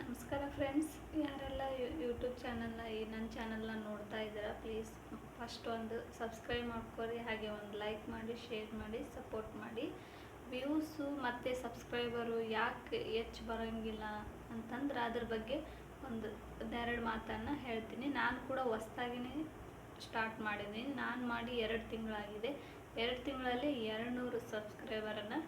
ನಮಸ್ಕಾರ ಫ್ರೆಂಡ್ಸ್ ಯಾರೆಲ್ಲ ಯೂಟ್ಯೂಬ್ ಚಾನಲ್ನ ಈ ನನ್ನ ಚಾನಲ್ನ ನೋಡ್ತಾ ಇದ್ದೀರಾ ಪ್ಲೀಸ್ ಫಸ್ಟ್ ಒಂದು ಸಬ್ಸ್ಕ್ರೈಬ್ ಮಾಡ್ಕೊರಿ, ಹಾಗೆ ಒಂದು ಲೈಕ್ ಮಾಡಿ ಶೇರ್ ಮಾಡಿ ಸಪೋರ್ಟ್ ಮಾಡಿ. ವ್ಯೂಸು ಮತ್ತು ಸಬ್ಸ್ಕ್ರೈಬರು ಯಾಕೆ ಹೆಚ್ಚು ಬರೋಂಗಿಲ್ಲ ಅಂತಂದ್ರೆ ಅದ್ರ ಬಗ್ಗೆ ಒಂದು ಒಂದೆರಡು ಮಾತನ್ನು ಹೇಳ್ತೀನಿ. ನಾನು ಕೂಡ ಹೊಸ್ದಾಗಿನೇ ಸ್ಟಾರ್ಟ್ ಮಾಡಿದ್ದೀನಿ. ನಾನು ಮಾಡಿ ಎರಡು ತಿಂಗಳಾಗಿದೆ. ಎರಡು ತಿಂಗಳಲ್ಲಿ ಎರಡು ನೂರು ಸಬ್ಸ್ಕ್ರೈಬರನ್ನು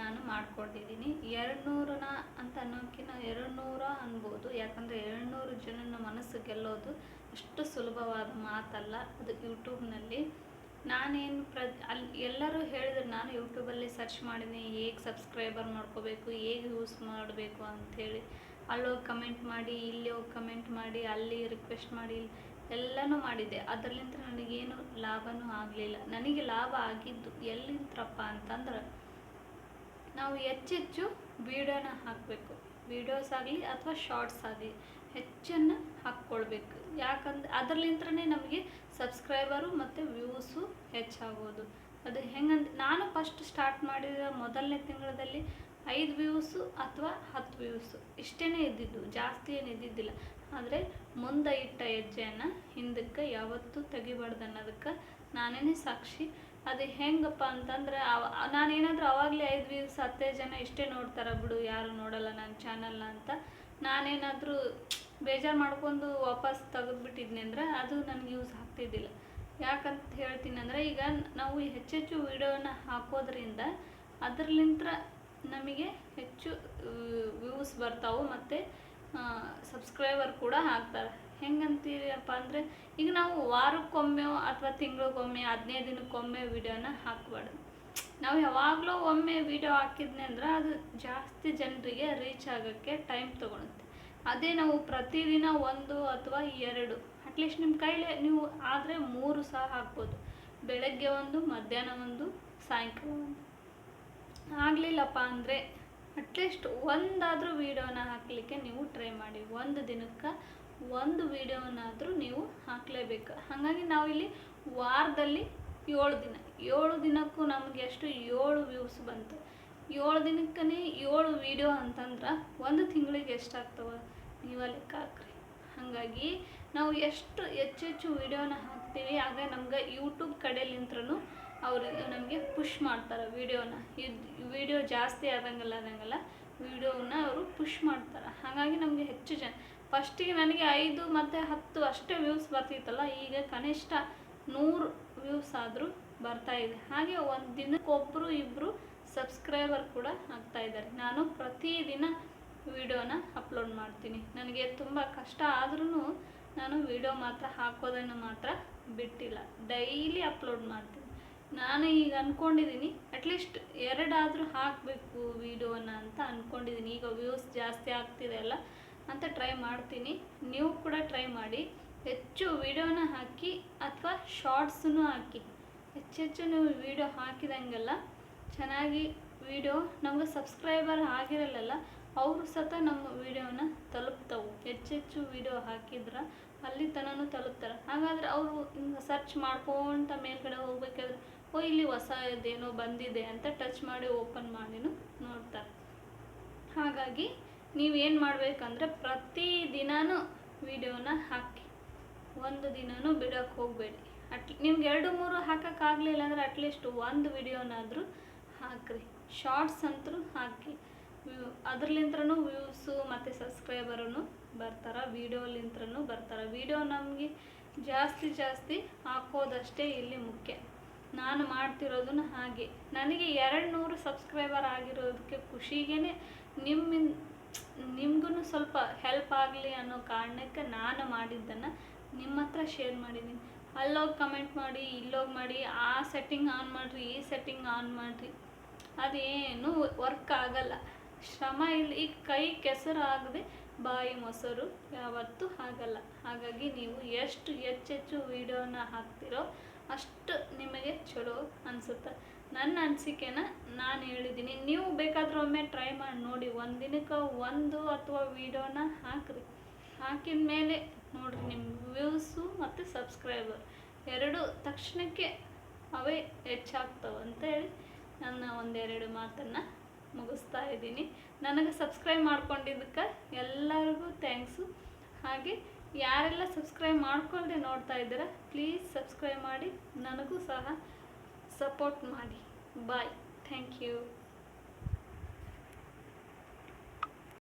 ನಾನು ಮಾಡ್ಕೊಂಡಿದ್ದೀನಿ ಎರಡು ನೂರನ ಅಂತ ಅನ್ನೋಕ್ಕಿಂತ ಎರಡು ಅನ್ಬೋದು. ಯಾಕಂದರೆ ಎರಡು ನೂರು ಜನನ ಮನಸ್ಸು ಗೆಲ್ಲೋದು ಅಷ್ಟು ಸುಲಭವಾದ ಮಾತಲ್ಲ ಅದು ಯೂಟ್ಯೂಬ್ನಲ್ಲಿ. ನಾನೇನು ಪ್ರ ಅಲ್ಲಿ ಎಲ್ಲರೂ ಹೇಳಿದ್ರು ನಾನು ಯೂಟ್ಯೂಬಲ್ಲಿ ಸರ್ಚ್ ಮಾಡಿದ್ದೀನಿ, ಹೇಗೆ ಸಬ್ಸ್ಕ್ರೈಬರ್ ಮಾಡ್ಕೋಬೇಕು, ಹೇಗೆ ಯೂಸ್ ಮಾಡಬೇಕು ಅಂಥೇಳಿ. ಅಲ್ಲೋಗಿ ಕಮೆಂಟ್ ಮಾಡಿ ಇಲ್ಲಿ ಹೋಗಿ ಕಮೆಂಟ್ ಮಾಡಿ, ಅಲ್ಲಿ ರಿಕ್ವೆಸ್ಟ್ ಮಾಡಿ, ಎಲ್ಲನೂ ಮಾಡಿದ್ದೆ. ಅದರಲ್ಲಿಂದ ನನಗೇನು ಲಾಭನೂ ಆಗಲಿಲ್ಲ. ನನಗೆ ಲಾಭ ಆಗಿದ್ದು ಎಲ್ಲಿಂತ್ರಪ್ಪ ಅಂತಂದ್ರೆ ನಾವು ಹೆಚ್ಚೆಚ್ಚು ವೀಡಿಯೋನ ಹಾಕಬೇಕು. ವೀಡಿಯೋಸ್ ಆಗಲಿ ಅಥವಾ ಶಾರ್ಟ್ಸ್ ಆಗಲಿ ಹೆಚ್ಚನ್ನು ಹಾಕ್ಕೊಳ್ಬೇಕು. ಯಾಕಂದ್ರೆ ಅದರಲ್ಲಿಂತ್ರನೇ ನಮಗೆ ಸಬ್ಸ್ಕ್ರೈಬರು ಮತ್ತು ವ್ಯೂಸು ಹೆಚ್ಚಾಗೋದು. ಅದು ಹೆಂಗಂದ್ರೆ ನಾನು ಫಸ್ಟ್ ಸ್ಟಾರ್ಟ್ ಮಾಡಿದ ಮೊದಲನೇ ತಿಂಗಳಲ್ಲಿ ಐದು ವ್ಯೂಸು ಅಥವಾ ಹತ್ತು ವ್ಯೂಸು. ಇಷ್ಟೇ ಇದ್ದಿದ್ದು, ಜಾಸ್ತಿ ಏನು ಇದ್ದಿದ್ದಿಲ್ಲ. ಆದರೆ ಮುಂದೆ ಇಟ್ಟ ಹೆಜ್ಜೆಯನ್ನು ಹಿಂದಕ್ಕೆ ಯಾವತ್ತೂ ತೆಗಿಬಾರ್ದು ಅನ್ನೋದಕ್ಕೆ ನಾನೇ ಸಾಕ್ಷಿ ಅದು ಹೆಂಗಪ್ಪ ಅಂತಂದ್ರೆ ಅವ, ನಾನೇನಾದರೂ ಆವಾಗಲೇ ಐದು ವ್ಯೂಸ್ ಹತ್ತೇ ಜನ ಇಷ್ಟೇ ನೋಡ್ತಾರೆ ಬಿಡು, ಯಾರು ನೋಡಲ್ಲ ನನ್ನ ಚಾನಲ್ನ ಅಂತ, ನಾನೇನಾದರೂ ಬೇಜಾರು ಮಾಡ್ಕೊಂಡು ವಾಪಸ್ ತೆಗೆದ್ಬಿಟ್ಟಿದ್ನಿ ಅಂದ್ರೆ ಅದು ನನಗೆ ಯೂಸ್ ಆಗ್ತಿದ್ದಿಲ್ಲ. ಯಾಕಂತ ಹೇಳ್ತೀನಿ ಅಂದರೆ ಈಗ ನಾವು ಹೆಚ್ಚೆಚ್ಚು ವಿಡಿಯೋನ ಹಾಕೋದ್ರಿಂದ ಅದ್ರಲಿಂತ ನಮಗೆ ಹೆಚ್ಚು ವ್ಯೂಸ್ ಬರ್ತಾವೆ ಮತ್ತು ಸಬ್ಸ್ಕ್ರೈಬರ್ ಕೂಡ ಆಗ್ತಾರೆ. ಹೆಂಗಂತೀರಪ್ಪ ಅಂದರೆ ಈಗ ನಾವು ವಾರಕ್ಕೊಮ್ಮೆ ಅಥವಾ ತಿಂಗಳಿಗೊಮ್ಮೆ, ಹದಿನೈದು ದಿನಕ್ಕೊಮ್ಮೆ ವಿಡಿಯೋನ ಹಾಕ್ಬಾರ್ದು. ನಾವು ಯಾವಾಗಲೂ ಒಮ್ಮೆ ವಿಡಿಯೋ ಹಾಕಿದ್ನಿ ಅಂದ್ರೆ ಅದು ಜಾಸ್ತಿ ಜನರಿಗೆ ರೀಚ್ ಆಗೋಕ್ಕೆ ಟೈಮ್ ತೊಗೊಳುತ್ತೆ. ಅದೇ ನಾವು ಪ್ರತಿದಿನ ಒಂದು ಅಥವಾ ಎರಡು ಅಟ್ಲೀಸ್ಟ್ ನಿಮ್ಮ ಕೈಲೇ ನೀವು ಆದರೆ ಮೂರು ಸಹ ಹಾಕ್ಬೋದು. ಬೆಳಗ್ಗೆ ಒಂದು, ಮಧ್ಯಾಹ್ನ ಒಂದು, ಸಾಯಂಕಾಲ ಒಂದು. ಆಗಲಿಲ್ಲಪ್ಪ ಅಂದರೆ ಅಟ್ಲೀಸ್ಟ್ ಒಂದಾದರೂ ವೀಡಿಯೋನ ಹಾಕಲಿಕ್ಕೆ ನೀವು ಟ್ರೈ ಮಾಡಿ. ಒಂದು ದಿನಕ್ಕೆ ಒಂದು ವಿಡಿಯೋನಾದರೂ ನೀವು ಹಾಕಲೇಬೇಕು. ಹಾಗಾಗಿ ನಾವಿಲ್ಲಿ ವಾರದಲ್ಲಿ ಏಳು ದಿನ. ಏಳು ದಿನಕ್ಕೂ ನಮಗೆ ಎಷ್ಟು ಏಳು ವ್ಯೂಸ್ ಬಂತು. ಏಳು ದಿನಕ್ಕೇ ಏಳು ವಿಡಿಯೋ ಅಂತಂದ್ರೆ ಒಂದು ತಿಂಗಳಿಗೆ ಎಷ್ಟಾಗ್ತವೆ? ನೀವೇ ಲೆಕ್ಕ ಹಾಕ್ರಿ ಹಾಗಾಗಿ ನಾವು ಎಷ್ಟು ಹೆಚ್ಚೆಚ್ಚು ವಿಡಿಯೋನ ಹಾಕ್ತೀವಿ, ಆಗ ನಮ್ಗೆ ಯೂಟ್ಯೂಬ್ ಕಡೆಯಲ್ಲಿಂತ್ರೂ ಅವರು ನಮಗೆ ಪುಷ್ ಮಾಡ್ತಾರೆ ವಿಡಿಯೋನ. ಇದು ವಿಡಿಯೋ ಜಾಸ್ತಿ ಆದಂಗಲ್ಲ ಆದಂಗಲ್ಲ ವೀಡಿಯೋನ ಅವರು ಪುಷ್ ಮಾಡ್ತಾರೆ. ಹಾಗಾಗಿ ನಮಗೆ ಹೆಚ್ಚು ಜನ ಫಸ್ಟಿಗೆ ನನಗೆ ಐದು ಮತ್ತು ಹತ್ತು ಅಷ್ಟೇ ವ್ಯೂಸ್ ಬರ್ತಿತ್ತಲ್ಲ, ಈಗ ಕನಿಷ್ಠ ನೂರು ವ್ಯೂಸ್ ಆದರೂ ಬರ್ತಾ ಇದೆ. ಹಾಗೆ ಒಂದು ದಿನಕ್ಕೊಬ್ಬರು ಇಬ್ಬರು ಸಬ್ಸ್ಕ್ರೈಬರ್ ಕೂಡ ಆಗ್ತಾ ಇದ್ದಾರೆ. ನಾನು ಪ್ರತಿದಿನ ವಿಡಿಯೋನ ಅಪ್ಲೋಡ್ ಮಾಡ್ತೀನಿ. ನನಗೆ ತುಂಬ ಕಷ್ಟ ಆದ್ರೂ ನಾನು ವಿಡಿಯೋ ಮಾತ್ರ ಹಾಕೋದನ್ನು ಮಾತ್ರ ಬಿಟ್ಟಿಲ್ಲ. ಡೈಲಿ ಅಪ್ಲೋಡ್ ಮಾಡ್ತೀನಿ. ನಾನು ಈಗ ಅಂದ್ಕೊಂಡಿದ್ದೀನಿ ಅಟ್ಲೀಸ್ಟ್ ಎರಡಾದರೂ ಹಾಕಬೇಕು ವಿಡಿಯೋನ ಅಂತ ಅಂದ್ಕೊಂಡಿದ್ದೀನಿ ಈಗ ವ್ಯೂಸ್ ಜಾಸ್ತಿ ಆಗ್ತಿದೆ ಅಲ್ಲ ಅಂತ ಟ್ರೈ ಮಾಡ್ತೀನಿ. ನೀವು ಕೂಡ ಟ್ರೈ ಮಾಡಿ. ಹೆಚ್ಚು ವಿಡಿಯೋನ ಹಾಕಿ ಅಥವಾ ಶಾರ್ಟ್ಸನ್ನು ಹಾಕಿ. ಹೆಚ್ಚೆಚ್ಚು ನೀವು ವೀಡಿಯೋ ಹಾಕಿದಂಗೆಲ್ಲ ಚೆನ್ನಾಗಿ ವೀಡಿಯೋ ನಮಗೆ ಸಬ್ಸ್ಕ್ರೈಬರ್ ಆಗಿರಲ್ಲ ಅವರು ಸತ ನಮ್ಮ ವೀಡಿಯೋನ ತಲುಪ್ತವು. ಹೆಚ್ಚೆಚ್ಚು ವೀಡಿಯೋ ಹಾಕಿದ್ರೆ ಅಲ್ಲಿ ತನೂ ತಲುಪ್ತಾರೆ. ಹಾಗಾದ್ರೆ ಅವರು ಸರ್ಚ್ ಮಾಡ್ಕೊಂತ ಮೇಲ್ಗಡೆ ಹೋಗ್ಬೇಕಾದ್ರೆ, ಓ ಇಲ್ಲಿ ಹೊಸ ಇದೇನೋ ಬಂದಿದೆ ಅಂತ ಟಚ್ ಮಾಡಿ ಓಪನ್ ಮಾಡಿನೂ ನೋಡ್ತಾರೆ. ಹಾಗಾಗಿ ನೀವೇನು ಮಾಡಬೇಕಂದ್ರೆ ಪ್ರತಿ ದಿನಾನು ವೀಡಿಯೋನ ಹಾಕಿ. ಒಂದು ದಿನವೂ ಬಿಡೋಕ್ಕೆ ಹೋಗಬೇಡಿ. ಅಟ್ ನಿಮ್ಗೆ ಎರಡು ಮೂರು ಹಾಕೋಕ್ಕಾಗಲಿಲ್ಲ ಅಂದರೆ ಅಟ್ಲೀಸ್ಟ್ ಒಂದು ವಿಡಿಯೋನಾದರೂ ಹಾಕ್ರಿ. ಶಾರ್ಟ್ಸ್ ಅಂತೂ ಹಾಕಿ. ವ್ಯೂ ಅದ್ರಲಿಂತ್ರನೂ ವ್ಯೂಸು ಮತ್ತು ಸಬ್ಸ್ಕ್ರೈಬರೂ ಬರ್ತಾರೆ, ವೀಡಿಯೋಲಿಂತ್ರನೂ ಬರ್ತಾರೆ. ವೀಡಿಯೋ ನಮಗೆ ಜಾಸ್ತಿ ಜಾಸ್ತಿ ಹಾಕೋದಷ್ಟೇ ಇಲ್ಲಿ ಮುಖ್ಯ. ನಾನು ಮಾಡ್ತಿರೋದನ್ನು ಹಾಗೆ. ನನಗೆ ಎರಡು ನೂರು ಸಬ್ಸ್ಕ್ರೈಬರ್ ಆಗಿರೋದಕ್ಕೆ ಖುಷಿಗೇ ನಿಮ್ಮಿಂದ ನಿಮ್ಗೂ ಸ್ವಲ್ಪ ಹೆಲ್ಪ್ ಆಗಲಿ ಅನ್ನೋ ಕಾರಣಕ್ಕೆ ನಾನು ಮಾಡಿದ್ದನ್ನು ನಿಮ್ಮ ಹತ್ರ ಶೇರ್ ಮಾಡಿದ್ದೀನಿ ಅಲ್ಲೋಗಿ ಕಮೆಂಟ್ ಮಾಡಿ, ಇಲ್ಲೋಗಿ ಮಾಡಿ, ಆ ಸೆಟ್ಟಿಂಗ್ ಆನ್ ಮಾಡಿರಿ, ಈ ಸೆಟ್ಟಿಂಗ್ ಆನ್ ಮಾಡಿರಿ. ಅದೇನು ವರ್ಕ್ ಆಗಲ್ಲ. ಶ್ರಮ ಇಲ್ಲ ಈ ಕೈ ಕೆಸರು ಆಗದೆ ಬಾಯಿ ಮೊಸರು ಯಾವತ್ತೂ ಆಗಲ್ಲ. ಹಾಗಾಗಿ ನೀವು ಎಷ್ಟು ಹೆಚ್ಚೆಚ್ಚು ವೀಡಿಯೋನ ಹಾಕ್ತಿರೋ ಅಷ್ಟು ನಿಮಗೆ ಚಲೋ ಅನಿಸುತ್ತೆ. ನನ್ನ ಅನಿಸಿಕೆನ ನಾನು ಹೇಳಿದ್ದೀನಿ. ನೀವು ಬೇಕಾದರೂ ಒಮ್ಮೆ ಟ್ರೈ ಮಾಡಿ, ನೋಡಿ. ಒಂದಿನಕ್ಕೆ ದಿನಕ್ಕೆ ಒಂದು ಅಥವಾ ವೀಡಿಯೋನ ಹಾಕ್ರಿ. ಹಾಕಿದ ಮೇಲೆ ನೋಡಿರಿ ನಿಮ್ಮ ವ್ಯೂಸು ಮತ್ತು ಸಬ್ಸ್ಕ್ರೈಬರ್ ಎರಡು ತಕ್ಷಣಕ್ಕೆ ಅವೇ ಹೆಚ್ಚಾಗ್ತವೆ ಅಂತೇಳಿ ನನ್ನ ಒಂದೆರಡು ಮಾತನ್ನು ಮುಗಿಸ್ತಾ ಇದ್ದೀನಿ. ನನಗೆ ಸಬ್ಸ್ಕ್ರೈಬ್ ಮಾಡ್ಕೊಂಡಿದ್ದಕ್ಕೆ ಎಲ್ಲರಿಗೂ ಥ್ಯಾಂಕ್ಸು ಹಾಗೆ ಯಾರೆಲ್ಲ ಸಬ್ಸ್ಕ್ರೈಬ್ ಮಾಡ್ಕೊಳ್ಳದೆ ನೋಡ್ತಾ ಇದ್ದೀರಾ ಪ್ಲೀಸ್ ಸಬ್ಸ್ಕ್ರೈಬ್ ಮಾಡಿ, ನನಗೂ ಸಹ ಸಪೋರ್ಟ್ ಮಾಡಿ. Bye thank you